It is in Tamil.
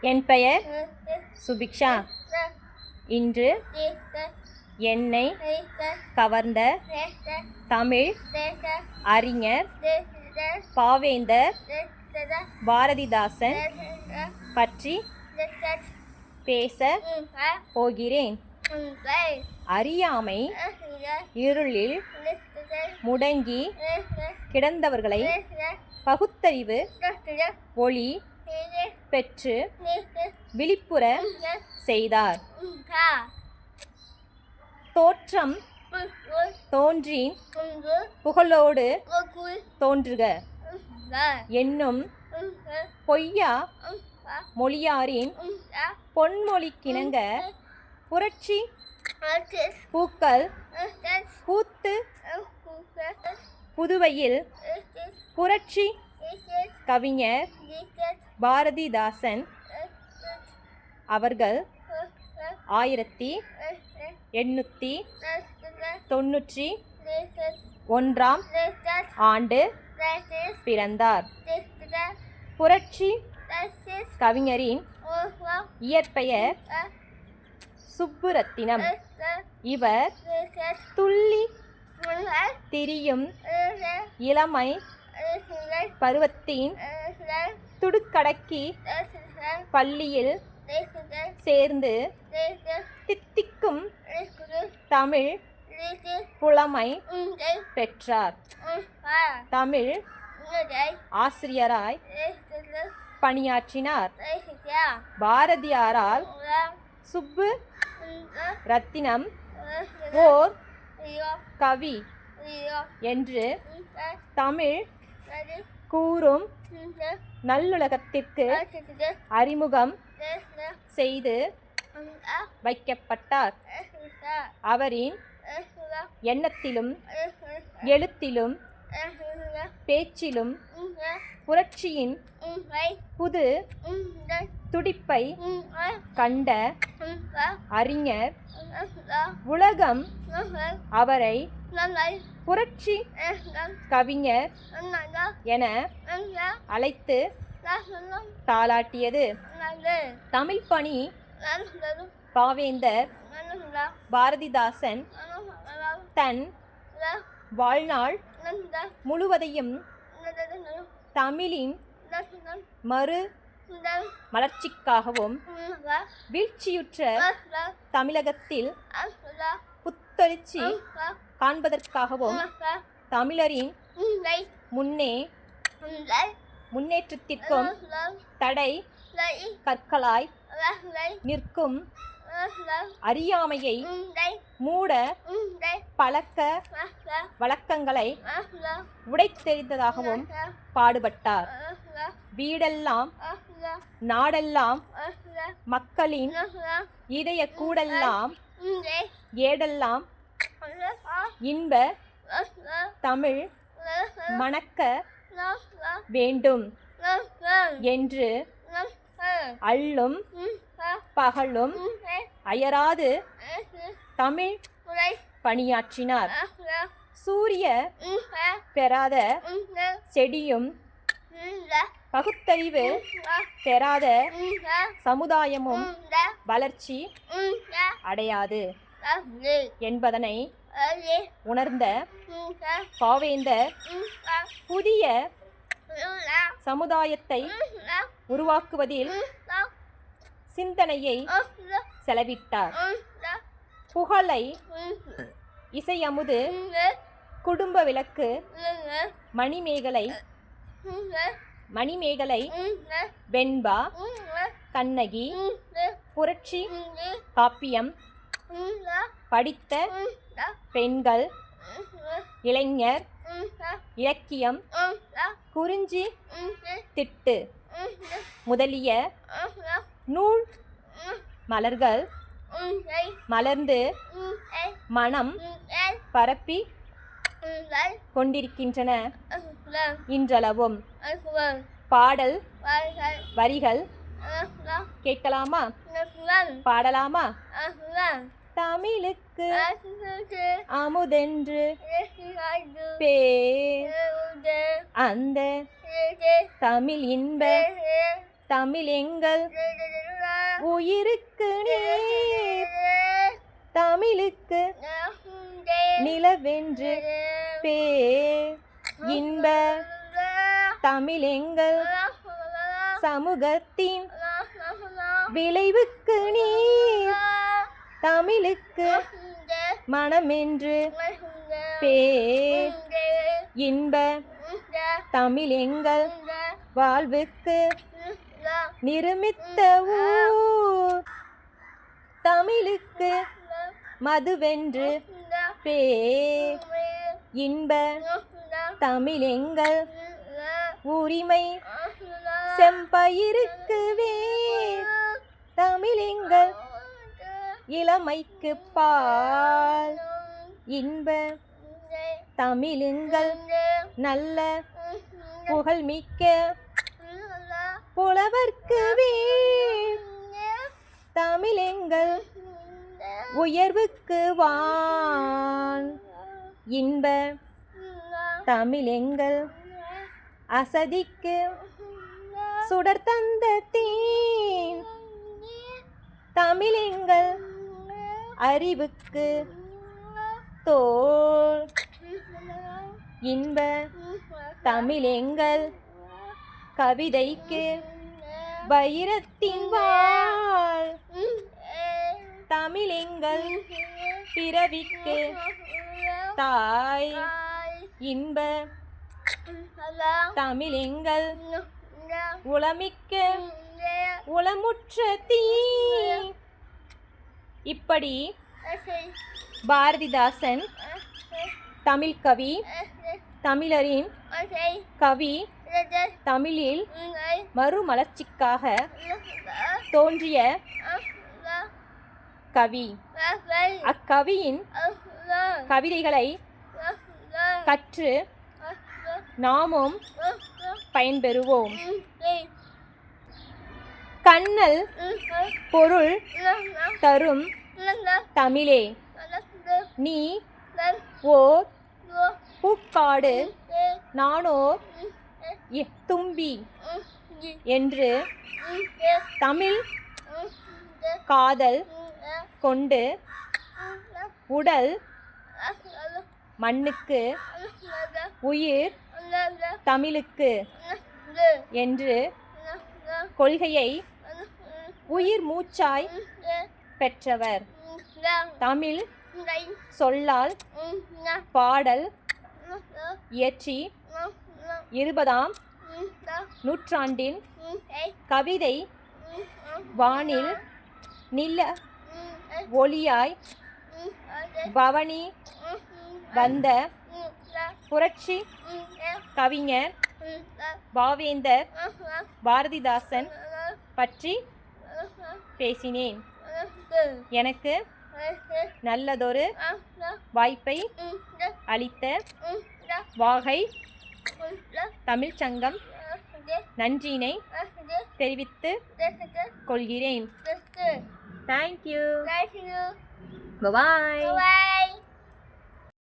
என் பெயர்? சுபிக்ஷா. இன்று என்னை கவர்ந்த தமிழ் அறிஞர் பாவேந்தர் பாரதிதாசன் பற்றி பேச போகிறேன். அறியாமை இருளில் முடங்கி கிடந்தவர்களை பகுத்தறிவு ஒளி பெற்று விழிப்புற செய்தார். தோற்றம் தோன்றி புகழோடு தோன்றுக. என்னும் பொய்யா மொழியாரின் பொன்மொழிக்கிணங்க. புரட்சி பூக்கள் பூத்து புதுவையில் புரட்சி கவிஞர் பாரதிதாசன் அவர்கள் ஆயிரத்தி எண்ணூற்றி தொண்ணூற்றி ஒன்றாம் ஆண்டு பிறந்தார். புரட்சி கவிஞரின் இயற்பெயர் சுப்புரத்தினம். இவர் துள்ளி திரியும் இளமை பருவத்தின் துடுக்கடக்கி பள்ளியில் சேர்ந்து தித்திக்கும் தமிழ் புலமை பெற்றார். தமிழ் ஆசிரியராய் பணியாற்றினார். பாரதியாரால் சுப்பு ரத்தினம் ஓர் கவி என்று தமிழ் கூறும் நல்லுலகத்திற்கு அறிமுகம் செய்து வைக்கப்பட்டார். அவரின் எண்ணத்திலும் எழுத்திலும் பேச்சிலும் புரட்சியின் புது துடிப்பை கண்ட அறிஞர் உலகம் அவரை புரட்சி கவிஞர் என அழைத்து தாளாட்டியது. தமிழ் பணி பாவேந்தர் பாரதிதாசன் தன் வாழ்நாள் முழுவதையும் தமிழின் மறு மலர்ச்சிக்காகவும் வீழ்ச்சியுற்ற தமிழகத்தில் புத்தெழுச்சி காண்பதற்காகவும் தமிழரின் முன்னே முன்னேற்றத்திற்கும் தடை கற்களாய் நிற்கும் அறியாமையை மூட பழக்க வழக்கங்களை உடைத்தெறிந்ததாகவும் பாடுபட்டார். வீடெல்லாம் நாடெல்லாம் மக்களின் இதய கூடெல்லாம் ஏடெல்லாம் இன்ப தமிழ் மணக்க வேண்டும் என்று அள்ளும் பகலும் அயராது தமிழ் பணியாற்றினார். சூரிய பெறாத செடியும் பகுத்தறிவு பெறாத சமுதாயமும் வளர்ச்சி அடையாது என்பதனை உணர்ந்த பாவேந்தர் புதிய சமுதாயத்தை உருவாக்குவதில் சிந்தனையை செலவிட்டார் புகழை இசையமுது குடும்ப விளக்கு மணிமேகலை மணிமேகலை வெண்பா கண்ணகி புரட்சி காப்பியம் படித்த பெண்கள் இளைஞர் இலக்கியம் குறிஞ்சி திட்டு முதலிய நூல் மலர்கள் மலர்ந்து மனம் பரப்பி கொண்டிருக்கின்றன. இன்றளவும் பாடல் வரிகள் கேட்கலாமா? பாடலாமா? தமிழுக்கு அமுதென்று பேர் அந்த தமிழ் இன்ப தமிழ் எங்கள் உயிருக்கு நீர் தமிழுக்கு நிலவென்று பே இன்ப தமிழ் எங்கள் சமூகத்தின் விளைவுக்கு நீர். தமிழுக்கு மனமென்று பே இன்ப தமிழ் எங்கள் வாழ்வுக்கு நிருமித்த ஊர். தமிழுக்கு மதுவென்று பே இன்ப தமிழ் எங்கள் உரிமை செம்பயிருக்கு வேர் தமிழிங்கள் இளமைக்கு பால். இன்ப தமிழிங்கள் நல்ல புகழ்மிக்க புலவர்க்கு வேர் தமிழெங்கள் உயர்வுக்கு வான். இன்ப தமிழெங்கள் அசதிக்கு சுடர் தந்த தீன். தமிழெங்கள் அறிவுக்கு தோல். இன்ப தமிழெங்கள் கவிதைக்கு வைரத்தின் வாழ் தமிழெங்கள் பிறவிக்கு தாய். இன்ப தமிழெங்கள் உளமிக்க உளமுற்ற தீ. இப்படி பாரதிதாசன் தமிழ் கவி தமிழரின் கவி தமிழில் மறுமலர்ச்சிக்காக தோன்றிய கவி. அக்கவியின் கவிதைகளை கற்று நாமும் பயன்பெறுவோம். கண்ணல் பொருள் தரும் தமிழே. நீ ஓர் பூக்காடு நானோர் தும்பி என்று தமிழ் காதல் கொண்டு உடல் மண்ணுக்கு உயிர் தமிழுக்கு என்று கொள்கையை உயிர் மூச்சாய் பெற்றவர். தமிழ் சொல்லால் பாடல் இயற்றி இருபதாம் நூற்றாண்டின் கவிதை வானில் நில ஒளியாய் பவனி வந்த புரட்சி கவிஞர் பாவேந்தர் பாரதிதாசன் பற்றி பேசினேன். எனக்கு நல்லதொரு வாய்ப்பை அளித்த வாகை தமிழ்ச்சங்கம் நன்றியினை தெரிவித்து கொள்கிறேன். Thank you bye Bye.